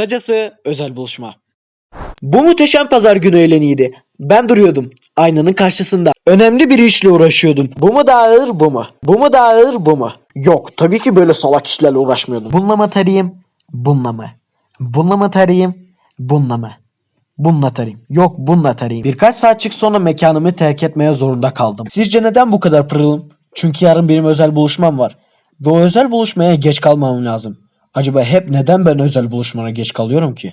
Kısacası özel buluşma. Bu muhteşem pazar günü öğleniydi. Ben duruyordum. Aynanın karşısında. Önemli bir işle uğraşıyordum. Bu mu daha ağır bu mu? Bu mu daha ağır bu mu? Yok tabii ki böyle salak işlerle uğraşmıyordum. Bununla mı tarayayım? Bununla mı? Bununla mı tarayayım? Bununla mı? Bununla tarayayım. Yok bununla tarayayım. Birkaç saatçik sonra mekanımı terk etmeye zorunda kaldım. Sizce neden bu kadar pırılım? Çünkü yarın benim özel buluşmam var. Ve o özel buluşmaya geç kalmamam lazım. Acaba hep neden ben özel buluşmana geç kalıyorum ki?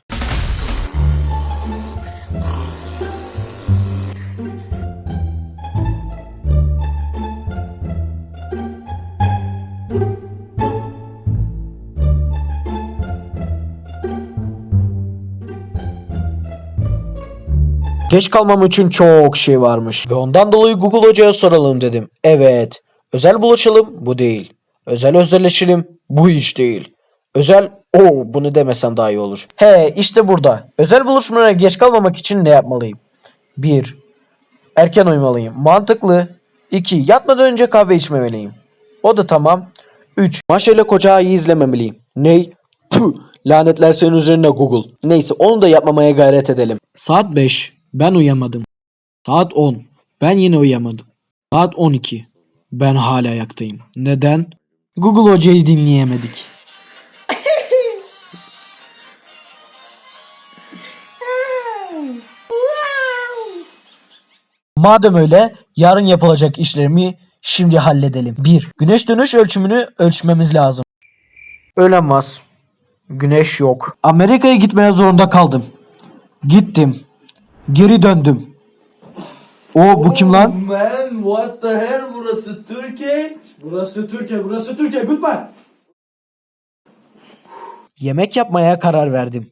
Geç kalmam için çok şey varmış. Ve ondan dolayı Google Hoca'ya soralım dedim. Evet. Özel buluşalım bu değil. Özel özelleşelim bu hiç değil. Özel o bunu demesen daha iyi olur. He işte burada. Özel buluşmalara geç kalmamak için ne yapmalıyım? 1. Erken uyumalıyım. Mantıklı. 2. Yatmadan önce kahve içmemeliyim. O da tamam. 3. Maşa ile koca ayı izlememeliyim. Ney? Tüh, lanetler senin üzerine Google. Neyse onu da yapmamaya gayret edelim. Saat 5. Ben uyamadım. Saat 10. Ben yine uyamadım. Saat 12. Ben hala ayaktayım. Neden? Google hocayı dinleyemedik. Madem öyle yarın yapılacak işlerimi şimdi halledelim. 1. Güneş dönüş ölçümünü ölçmemiz lazım. Ölemez. Güneş yok. Amerika'ya gitmeye zorunda kaldım. Gittim. Geri döndüm. O bu kim lan? Man what the hell burası Türkiye? Burası Türkiye, burası Türkiye. Goodbye. Yemek yapmaya karar verdim.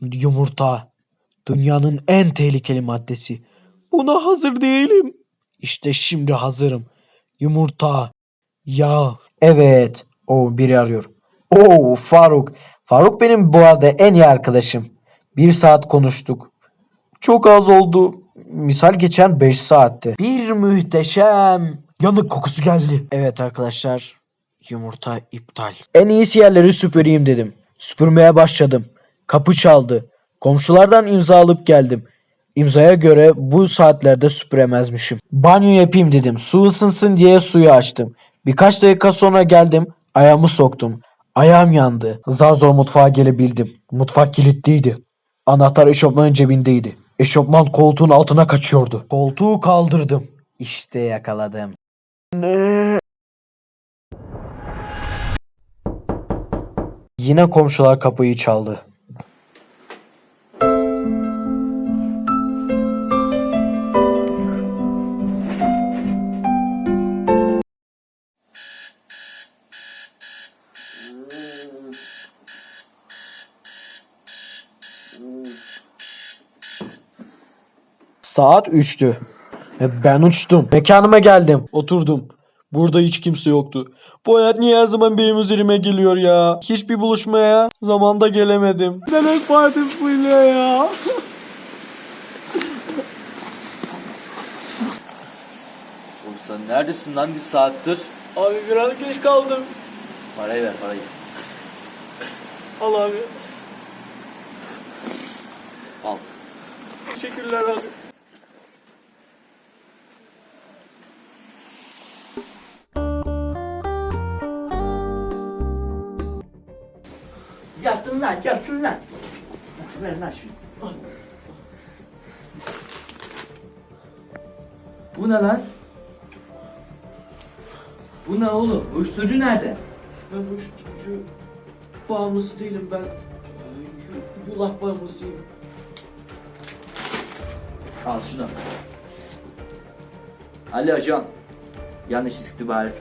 Yumurta. Dünyanın en tehlikeli maddesi. Buna hazır değilim. İşte şimdi hazırım. Yumurta. Yağ. Evet. O biri arıyor. Oo Faruk. Faruk benim bu arada en iyi arkadaşım. Bir saat konuştuk. Çok az oldu. Misal geçen 5 saatti. Bir muhteşem. Yanık kokusu geldi. Evet arkadaşlar. Yumurta iptal. En iyisi yerleri süpüreyim dedim. Süpürmeye başladım. Kapı çaldı. Komşulardan imza alıp geldim. İmzaya göre bu saatlerde süpüremezmişim. Banyo yapayım dedim. Su ısınsın diye suyu açtım. Birkaç dakika sonra geldim. Ayağımı soktum. Ayağım yandı. Zar zor mutfağa gelebildim. Mutfak kilitliydi. Anahtar eşofmanın cebindeydi. Eşofman koltuğun altına kaçıyordu. Koltuğu kaldırdım. İşte yakaladım. Ne? Yine komşular kapıyı çaldı. Saat 3'tü. Ve ben uçtum. Mekanıma geldim. Oturdum. Burada hiç kimse yoktu. Bu hayat niye her zaman benim üzerime geliyor ya? Hiçbir buluşmaya zamanda gelemedim. Melek partisi bu ile ya. Oğlum sen neredesin lan bir saattir? Abi biraz geç kaldım. Parayı ver parayı. Al abi. Al. Teşekkürler abi. Yatın lan yatın lan. Ver lan şunu. Bu ne lan? Bu ne oğlum? Uyuşturucu nerede? Ben uyuşturucu bağımlısı değilim ben. e, yu- Yulaf bağımlısıyım. Al şunu. Ali ajan. Yanlış istihbarat.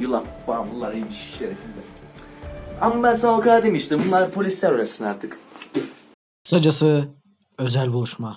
Yulaf bağımlılarıymış şerefsizler. Ama ben sana o kadar demiştim. Bunlar polisler arasın artık. Kısacası özel buluşma.